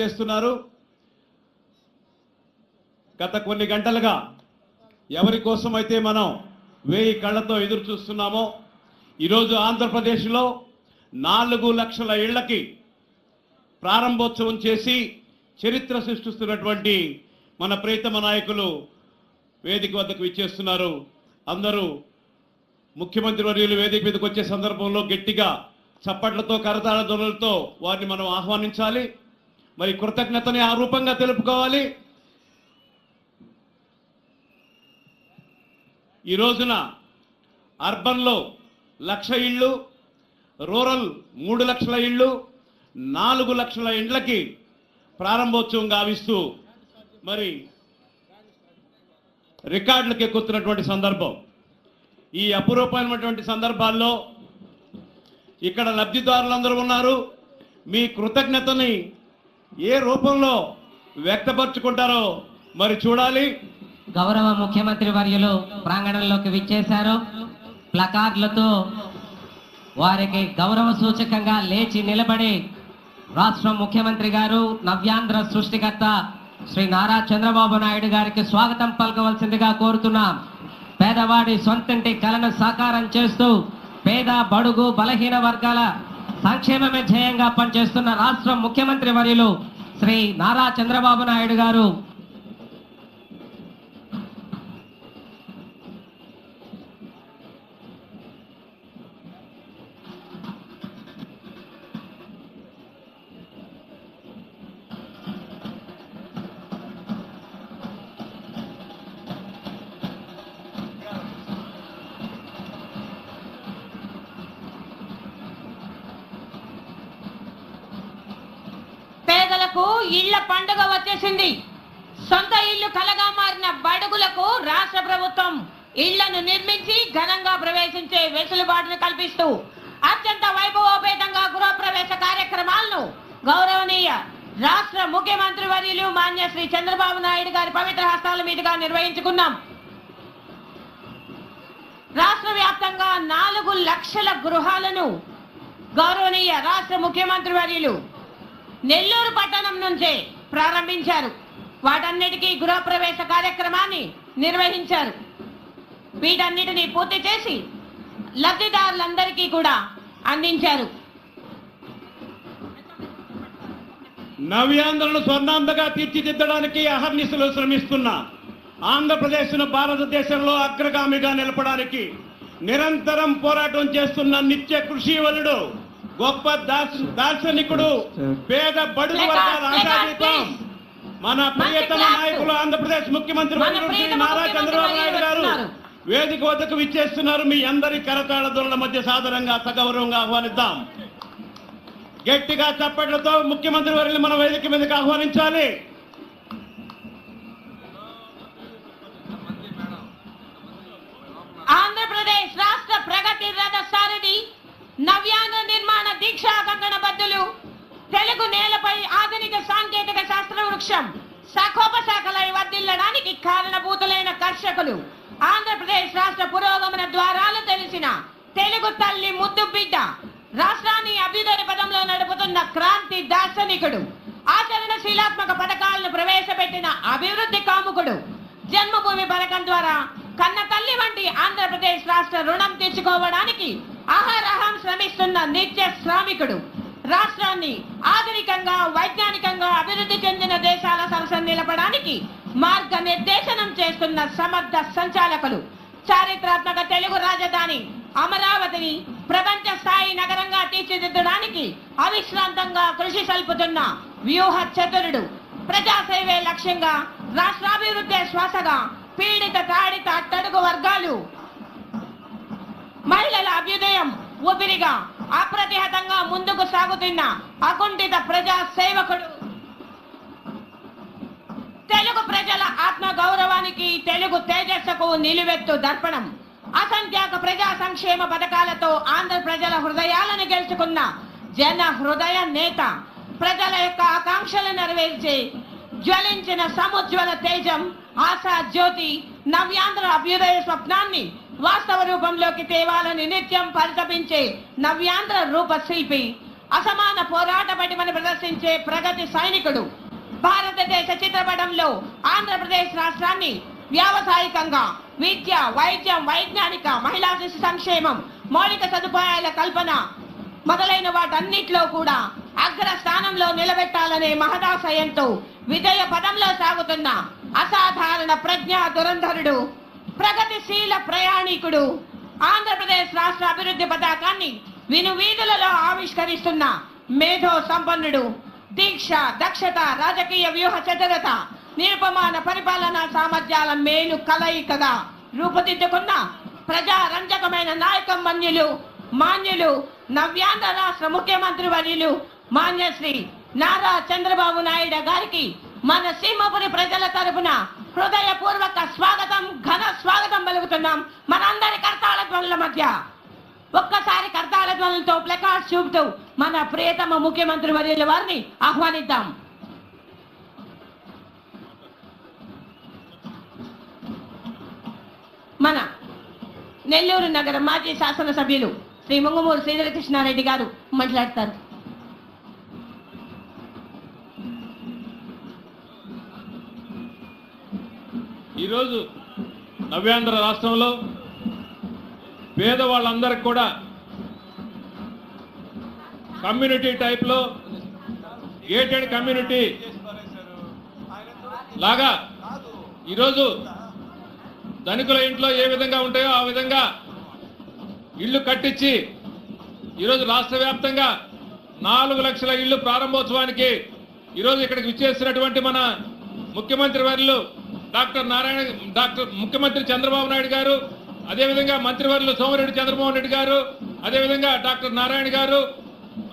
చేస్తున్నారు. గత కొన్ని గంటలుగా ఎవరి కోసం అయితే మనం వేయి కళ్ళతో ఎదురు చూస్తున్నామో ఈరోజు ఆంధ్రప్రదేశ్లో నాలుగు లక్షల ఇళ్ళకి ప్రారంభోత్సవం చేసి చరిత్ర సృష్టిస్తున్నటువంటి మన ప్రీతమ నాయకులు వేదిక వద్దకు విచ్చేస్తున్నారు. అందరూ ముఖ్యమంత్రి వర్యులు వేదిక మీదకి వచ్చే సందర్భంలో గట్టిగా చప్పట్లతో కరతాళ ధ్వనులతో వారిని మనం ఆహ్వానించాలి. మరి కృతజ్ఞతని ఆ రూపంగా తెలుపుకోవాలి. ఈ రోజున అర్బన్లో లక్ష ఇళ్ళు రూరల్ మూడు లక్షల ఇళ్ళు నాలుగు లక్షల ఇండ్లకి ప్రారంభోత్సవం గావిస్తూ మరి రికార్డులకు ఎక్కుతున్నటువంటి సందర్భం. ఈ అపురూపమైనటువంటి సందర్భాల్లో ఇక్కడ లబ్ధిదారులందరూ ఉన్నారు. మీ కృతజ్ఞతని ఏ రూపంలో వ్యక్తపరుచుకుంటారో మరి చూడాలి. గౌరవ ముఖ్యమంత్రి వర్యులు ప్రాంగణంలోకి విచ్చేశారు. ప్లకార్డులతో వారికి గౌరవ సూచకంగా లేచి నిలబడి రాష్ట్ర ముఖ్యమంత్రి గారు నవ్యాంధ్ర సృష్టికర్త శ్రీ నారా చంద్రబాబు నాయుడు గారికి స్వాగతం పలకవలసిందిగా కోరుతున్నాం. పేదవాడి సొంతంటి కలను సాకారం చేస్తూ పేద బడుగు బలహీన వర్గాల సంక్షేమమే ధ్యేయంగా పనిచేస్తున్న రాష్ట్ర ముఖ్యమంత్రి వర్యులు శ్రీ నారా చంద్రబాబు నాయుడు గారు. ఇళ్ళ పండుగ వచ్చేసింది. సొంత ఇల్లు కలగా మారిన బడుగులకు రాష్ట్ర ప్రభుత్వం ఇళ్ళను నిర్మించి ఘనంగా ప్రవేశించే వెసులుబాటును కల్పిస్తూ అత్యంత వైభవోపేతంగా గృహప్రవేశ కార్యక్రమాలను గౌరవనీయ రాష్ట్ర ముఖ్యమంత్రి వర్యులు మాన్య శ్రీ చంద్రబాబు నాయుడు గారి పవిత్ర హస్తాల మీదుగా నిర్వహించుకున్నాం. రాష్ట్ర వ్యాప్తంగా నాలుగు లక్షల గృహాలను గౌరవనీయ రాష్ట్ర ముఖ్యమంత్రి వర్యులు నెల్లూరు పట్టణం నుంచే ప్రారంభించారు. వాటన్నిటికీ గృహప్రవేశ కార్యక్రమాన్ని నిర్వహించారు. వీటన్నిటిని పూర్తి చేసి లబ్ధిదారులందరికీ కూడా అందించారు. నవ్యాంధ్రను స్వర్ణాంధగా తీర్చిదిద్దడానికి అహర్నిశలు శ్రమిస్తున్న ఆంధ్రప్రదేశ్ను భారతదేశంలో అగ్రగామిగా నిలపడానికి నిరంతరం పోరాటం చేస్తున్న నిత్య కృషి వలుడు గొప్ప దార్శ- దార్శనికుడు పేద బడుగు వర్గాల ఆశాదీపం మన ప్రియతమ నాయకులు ఆంధ్రప్రదేశ్ ముఖ్యమంత్రి నారా చంద్రబాబు నాయుడు గారు. వేదిక వద్దకు విచ్చేస్తున్నారు. మీ అందరి కరతాళ ధ్వనుల మధ్య సాదరంగా సగౌరవంగా ఆహ్వానిద్దాం. గట్టిగా చప్పట్లతో ముఖ్యమంత్రి వర్యులు మన వేదిక మీదకి ఆహ్వానించాలి. ఆంధ్రప్రదేశ్ రాష్ట్ర ప్రగతి రథ తెలుగు నేలపై ఆధునిక సాంకేతిక శాస్త్ర వృక్షం శాఖోపశాఖలై వర్దిల్లడానికి కారణభూతులైన కర్షకులు ఆంధ్రప్రదేశ్ రాష్ట్ర పురోగమన ద్వారాలు తెలిసిన తెలుగు తల్లి ముద్దు బిడ్డ రాష్ట్రాన్ని అభ్యుదయ పదంలో నడుపుతున్న క్రాంతి దార్శనికుడు ఆచరణశీలాత్మక పథకాలను ప్రవేశపెట్టిన అభివృద్ధి కాముకుడు. జన్మభూమి పథకం ద్వారా కన్న తల్లి వంటి ఆంధ్రప్రదేశ్ రాష్ట్ర రుణం తీర్చుకోవడానికి అహరహం శ్రమిస్తున్న నిత్య శ్రామికుడు. రాష్ట్రాన్ని ఆధునికంగా వైజ్ఞానికంగా అభివృద్ధి చెందిన దేశాల సరసన నిలపడానికి మార్గ నిర్దేశనం చేస్తున్న సమర్థ సంచాలకులు చారిత్రాత్మక తెలుగు రాజధాని అమరావతిని ప్రపంచ స్థాయి నగరంగా తీర్చిదిద్దడానికి అవిశ్రాంతంగా కృషి సల్పుతున్న వ్యూహ చతురుడు ప్రజాసేవే లక్ష్యంగా రాష్ట్రాభివృద్ధి శ్వాసగా పీడిత తాడిత అట్టడుగు వర్గాలు మహిళల అభ్యుదయం ఊపిరిగా అప్రతిహతంగా ముందుకు సాగుతున్న అకుంఠిత ప్రజా సేవకుడు. తెలుగు ప్రజల ఆత్మ గౌరవానికి తెలుగు తేజస్సుకు నిలువెత్తు దర్పణం. అసంఖ్యాక ప్రజా సంక్షేమ పథకాలతో ఆంధ్ర ప్రజల హృదయాలను గెలుచుకున్న జన హృదయ నేత ప్రజల యొక్క ఆకాంక్షలు నెరవేర్చి జ్వలించిన సముజ్వల తేజం ఆశా జ్యోతి నవ్యాంధ్ర అభ్యుదయ స్వప్నాన్ని వాస్తవ రూపంలోకి తేవాలని నిత్యం పరితపించే నవ్యాంధ్ర రూపశిల్పి అసమాన పోరాట పటిమను ప్రదర్శించే ప్రగతి సైనికుడు. భారతదేశ చిత్రపటంలో ఆంధ్రప్రదేశ్ రాష్ట్రాన్ని వ్యావసాయికంగా విద్య వైద్యం వైజ్ఞానిక మహిళా శిశు సంక్షేమం మౌలిక సదుపాయాల కల్పన మొదలైన వాటన్నిట్లో కూడా అగ్ర స్థానంలో నిలబెట్టాలనే మహదాశయంతో విజయ పదంలో సాగుతున్న అసాధారణ ప్రజ్ఞా దురంధరుడు ప్రగతిశీల ప్రయాణికుడు. ఆంధ్రప్రదేశ్ రాష్ట్ర అభివృద్ధి పథకాన్ని విను వీధులలో ఆవిష్కరిస్తున్న మేధో సంపన్నుడు. దీక్ష దక్షత రాజకీయ వ్యూహ చతురత నిరుపమాన పరిపాలనా సామర్థ్యాల మేలు కలయికగా రూపుదిద్దుకున్న ప్రజారంజకమైన నాయకం మన్యులు మాన్యులు నవ్యాంధ్ర రాష్ట్ర ముఖ్యమంత్రి వర్యులు మాన్యశ్రీ నారా చంద్రబాబు నాయుడు గారికి మన సీమపురి ప్రజల తరపున హృదయపూర్వక స్వాగతం ఘన స్వాగతం పలుకుతున్నాం మనందరి కర్తాల ధ్వనుల మధ్య. ఒక్కసారి కర్తాల ధ్వనులతో ప్లకార్డ్ చూపుతూ మన ప్రియతమ ముఖ్యమంత్రి వర్యుల వారిని ఆహ్వానిద్దాం. మన నెల్లూరు నగర మాజీ శాసనసభ్యులు శ్రీ ముంగమూరు శ్రీధరకృష్ణారెడ్డి గారు మాట్లాడతారు. ఈరోజు నవ్యాంధ్ర రాష్ట్రంలో పేదవాళ్ళందరికి కూడా కమ్యూనిటీ టైప్లో గేటెడ్ కమ్యూనిటీ లాగా ఈరోజు ధనికుల ఇంట్లో ఏ విధంగా ఉంటాయో ఆ విధంగా ఇల్లు కట్టించి ఈరోజు రాష్ట్ర వ్యాప్తంగా నాలుగు లక్షల ఇల్లు ప్రారంభోత్సవానికి ఈరోజు ఇక్కడికి విచ్చేసినటువంటి మన ముఖ్యమంత్రి వర్యులు డాక్టర్ నారాయణ డాక్టర్ ముఖ్యమంత్రి చంద్రబాబు నాయుడు గారు అదేవిధంగా మంత్రివర్యులు సోమిరెడ్డి చంద్రమోహన్ రెడ్డి గారు అదేవిధంగా డాక్టర్ నారాయణ గారు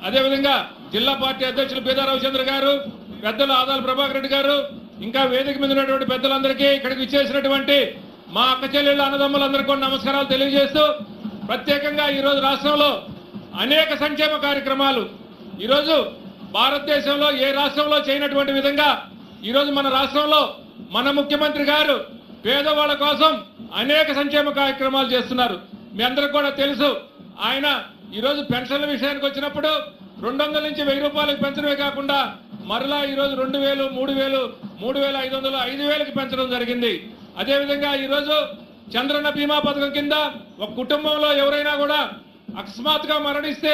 అదేవిధంగా జిల్లా పార్టీ అధ్యక్షులు బీదా రవిచంద్ర గారు పెద్దలు ఆదాల ప్రభాకర్ రెడ్డి గారు ఇంకా వేదిక మీద ఉన్నటువంటి పెద్దలందరికీ ఇక్కడికి విచ్చేసినటువంటి మా అక్క చెల్లెళ్ళ అన్నదమ్ములందరికీ కూడా నమస్కారాలు తెలియజేస్తూ ప్రత్యేకంగా ఈరోజు రాష్ట్రంలో అనేక సంక్షేమ కార్యక్రమాలు. ఈరోజు భారతదేశంలో ఏ రాష్ట్రంలో చేయనటువంటి విధంగా ఈరోజు మన రాష్ట్రంలో మన ముఖ్యమంత్రి గారు పేదవాళ్ళ కోసం అనేక సంక్షేమ కార్యక్రమాలు చేస్తున్నారు. మీ అందరికి కూడా తెలుసు ఆయన ఈరోజు పెన్షన్ల విషయానికి వచ్చినప్పుడు రెండు వందల నుంచి వెయ్యి రూపాయలకు పెంచడమే కాకుండా మరలా ఈరోజు రెండు వేలు మూడు వేలు మూడు వేల ఐదు వందలు ఐదు వేలకు పెంచడం జరిగింది. అదేవిధంగా ఈరోజు చంద్రన్న బీమా పథకం కింద ఒక కుటుంబంలో ఎవరైనా కూడా అకస్మాత్తుగా మరణిస్తే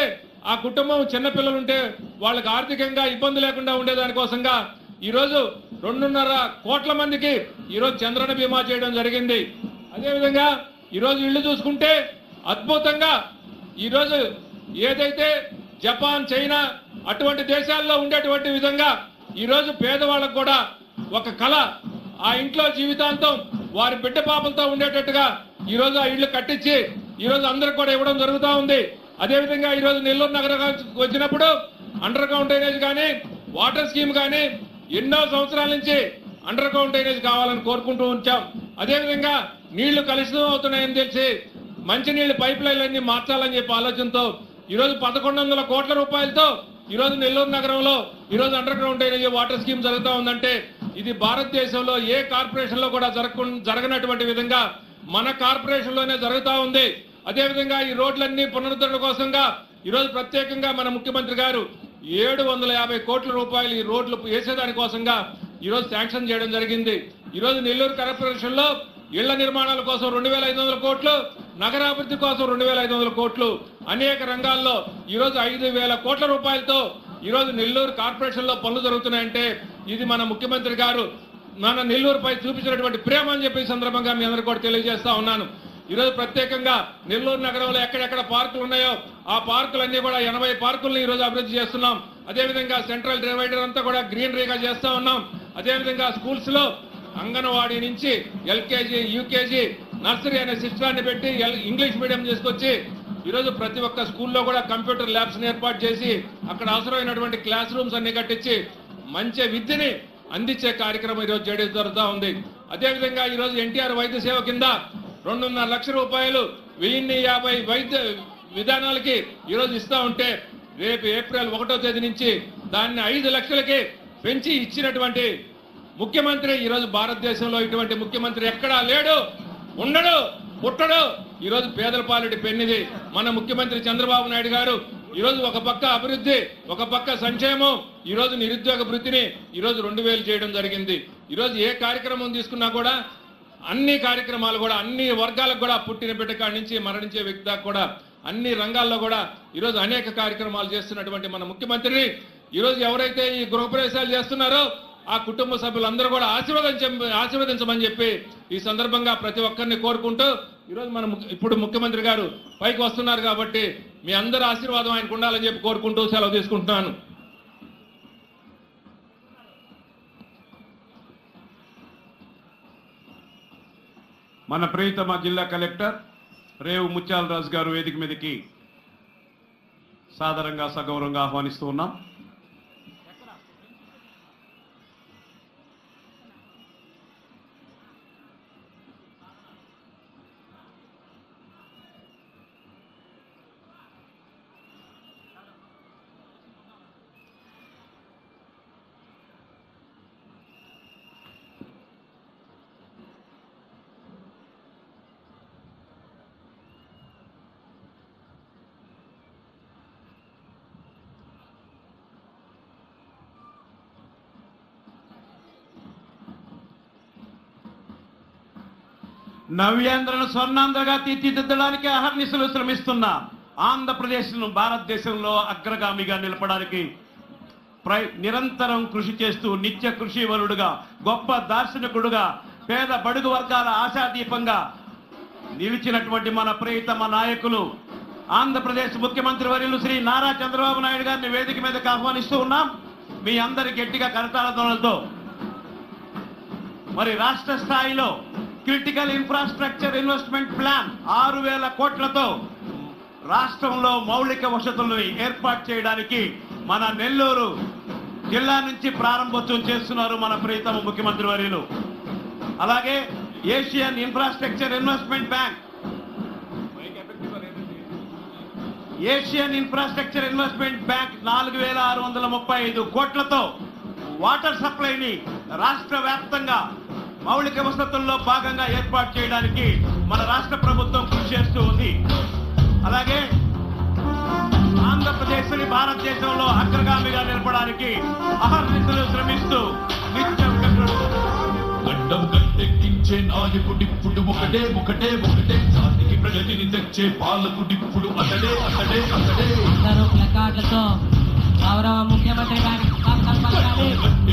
ఆ కుటుంబం చిన్నపిల్లలు ఉంటే వాళ్ళకి ఆర్థికంగా ఇబ్బంది లేకుండా ఉండేదానికోసంగా ఈరోజు రెండున్నర కోట్ల మందికి ఈరోజు చంద్రన బీమా చేయడం జరిగింది. అదేవిధంగా ఈరోజు ఇల్లు చూసుకుంటే అద్భుతంగా ఈరోజు ఏదైతే జపాన్ చైనా అటువంటి దేశాల్లో ఉండేటువంటి విధంగా ఈరోజు పేదవాళ్ళకు కూడా ఒక కళ. ఆ ఇంట్లో జీవితాంతం వారి బిడ్డ పాపలతో ఉండేటట్టుగా ఈరోజు ఆ ఇళ్ళు కట్టించి ఈరోజు అందరికి కూడా ఇవ్వడం జరుగుతూ ఉంది. అదేవిధంగా ఈరోజు నెల్లూరు నగరం వచ్చినప్పుడు అండర్ గ్రౌండ్ డ్రైనేజ్ కానీ వాటర్ స్కీమ్ కానీ ఎన్నో సంవత్సరాల నుంచి అండర్ గ్రౌండ్ డ్రైనేజ్ కావాలని కోరుకుంటూ ఉంచాం. అదేవిధంగా నీళ్ళు కలుషితం అవుతున్నాయని తెలిసి మంచినీళ్ళు పైప్ లైన్లన్నీ మార్చాలని చెప్పి ఆలోచనతో ఈరోజు పదకొండు వందల కోట్ల రూపాయలతో ఈరోజు నెల్లూరు నగరంలో ఈరోజు underground drainage water scheme జరుగుతూ ఉందంటే ఇది భారతదేశంలో ఏ కార్పొరేషన్లో కూడా జరగ జరగనటువంటి విధంగా మన కార్పొరేషన్లోనే జరుగుతూ ఉంది. అదేవిధంగా ఈ రోడ్లన్నీ పునరుద్ధరణ కోసంగా ఈరోజు ప్రత్యేకంగా మన ముఖ్యమంత్రి గారు ఏడు వందల యాభై కోట్ల రూపాయలు ఈ రోడ్లు వేసేదాని కోసంగా ఈరోజు శాంక్షన్ చేయడం జరిగింది. ఈరోజు నెల్లూరు కార్పొరేషన్లో ఇళ్ళ నిర్మాణాల కోసం రెండు వేల ఐదు వందల కోట్లు నగరాభివృద్ధి కోసం రెండు వేల ఐదు వందల కోట్లు. అనేక రంగాల్లో ఈరోజు ఐదు వేల కోట్ల రూపాయలతో ఈరోజు నెల్లూరు కార్పొరేషన్లో పనులు జరుగుతున్నాయంటే ఇది మన ముఖ్యమంత్రి గారు మన నెల్లూరుపై చూపించినటువంటి ప్రేమ అని చెప్పి సందర్భంగా మీ అందరికీ కూడా తెలియజేస్తా ఉన్నాను. ఈరోజు ప్రత్యేకంగా నెల్లూరు నగరంలో ఎక్కడెక్కడ పార్కులు ఉన్నాయో ఆ పార్కులన్నీ కూడా ఎనభై పార్కులను ఈ రోజు అభివృద్ధి చేస్తున్నాం. అదేవిధంగా సెంట్రల్ డివైడర్ అంతా కూడా గ్రీనరీగా చేస్తూ ఉన్నాం. అదేవిధంగా స్కూల్స్లో అంగన్వాడీ నుంచి ఎల్కేజీ యూకేజీ నర్సరీ అనే సిస్టాన్ని పెట్టి ఎల్- ఇంగ్లీష్ మీడియం తీసుకొచ్చి ఈరోజు ప్రతి ఒక్క స్కూల్లో కూడా కంప్యూటర్ ల్యాబ్స్ ఏర్పాటు చేసి అక్కడ అవసరమైనటువంటి క్లాస్ రూమ్స్ అన్ని కట్టించి మంచి విద్యని అందించే కార్యక్రమం ఈరోజు చేయడం జరుగుతూ ఉంది. అదేవిధంగా ఈరోజు ఎన్టీఆర్ వైద్య సేవ కింద రెండున్నర లక్షల రూపాయలు వెయ్యిన్ని యాభై వైద్య విధానాలకి ఈరోజు ఇస్తా ఉంటే రేపు ఏప్రిల్ ఒకటో తేదీ నుంచి దాన్ని ఐదు లక్షలకి పెంచి ఇచ్చినటువంటి ముఖ్యమంత్రి ఈరోజు భారతదేశంలో ఇటువంటి ముఖ్యమంత్రి ఎక్కడా లేడు ఉండడు పుట్టడు. ఈరోజు పేదల పాలిటి పెన్నిది మన ముఖ్యమంత్రి చంద్రబాబు నాయుడు గారు ఈరోజు ఒక పక్క అభివృద్ధి ఒక పక్క సంక్షేమం ఈరోజు నిరుద్యోగ వృత్తిని ఈరోజు రెండు వేలు చేయడం జరిగింది. ఈరోజు ఏ కార్యక్రమం తీసుకున్నా కూడా అన్ని కార్యక్రమాలు కూడా అన్ని వర్గాలకు కూడా పుట్టిన బిడ్డ నుంచి మరణించే వ్యక్తి దాకా కూడా అన్ని రంగాల్లో కూడా ఈరోజు అనేక కార్యక్రమాలు చేస్తున్నటువంటి మన ముఖ్యమంత్రిని ఈరోజు ఎవరైతే ఈ గృహప్రవేశాలు చేస్తున్నారో ఆ కుటుంబ సభ్యులందరూ కూడా ఆశీర్వదించ ఆశీర్వదించమని చెప్పి ఈ సందర్భంగా ప్రతి ఒక్కరిని కోరుకుంటూ ఈరోజు మన ఇప్పుడు ముఖ్యమంత్రి గారు పైకి వస్తున్నారు కాబట్టి మీ అందరి ఆశీర్వాదం ఆయనకు ఉండాలని చెప్పి కోరుకుంటూ సెలవు తీసుకుంటున్నాను. మన ప్రియతమ జిల్లా కలెక్టర్ రేవు ముత్యాలరాజు గారు వేదిక మీదకి సాదరంగా సగౌరవంగా ఆహ్వానిస్తూ ఉన్నాం. నవ్యాంధ్రను స్వర్ణాంధ్రగా తీర్చిదిద్దడానికి అహర్నిశలు శ్రమిస్తున్న ఆంధ్రప్రదేశ్ను భారతదేశంలో అగ్రగామిగా నిలపడానికి ప్రై నిరంతరం కృషి చేస్తూ నిత్య కృషివరుడుగా గొప్ప దార్శనికుడుగా పేద బడుగు వర్గాల ఆశాదీపంగా నిలిచినటువంటి మన ప్రియతమ నాయకులు ఆంధ్రప్రదేశ్ ముఖ్యమంత్రి వర్యులు శ్రీ నారా చంద్రబాబు నాయుడు గారిని వేదిక మీదకి ఆహ్వానిస్తూ ఉన్నాం. మీ అందరి గట్టిగా కరతాళ ధ్వనులతో. మరి రాష్ట్ర స్థాయిలో క్రిటికల్ ఇన్ఫ్రాస్ట్రక్చర్ ఇన్వెస్ట్మెంట్ ప్లాన్ ఆరు వేల కోట్లతో రాష్ట్రంలో మౌలిక వసతులను ఏర్పాటు చేయడానికి మన నెల్లూరు జిల్లా నుంచి ప్రారంభోత్సవం చేస్తున్నారు మన ప్రియతమ ముఖ్యమంత్రి వర్యులు. అలాగే Asian infrastructure investment bank Asian infrastructure investment bank నాలుగు వేల ఆరు వందల ముప్పై ఐదు కోట్లతో వాటర్ సప్లైని రాష్ట్ర వ్యాప్తంగా మౌలిక వసతుల్లో భాగంగా ఏర్పాటు చేయడానికి మన రాష్ట్ర ప్రభుత్వం కృషి చేస్తూ ఉంది. అలాగే ఆంధ్రప్రదేశ్ని భారతదేశంలో అగ్రగామిగా నిలపడానికి అహర్నిశలు శ్రమిస్తూ నిత్యం. గడ్డం నాయకుడిప్పుడు ఒకటే ఒకటే ఒకటే. జాతికి ప్రగతిని తెచ్చే పాలకుడిప్పుడు అతడే అతడే అతడే. అందరూ ప్లకార్డులతో గౌరవ ముఖ్యమంత్రి గారికి పలకాలి.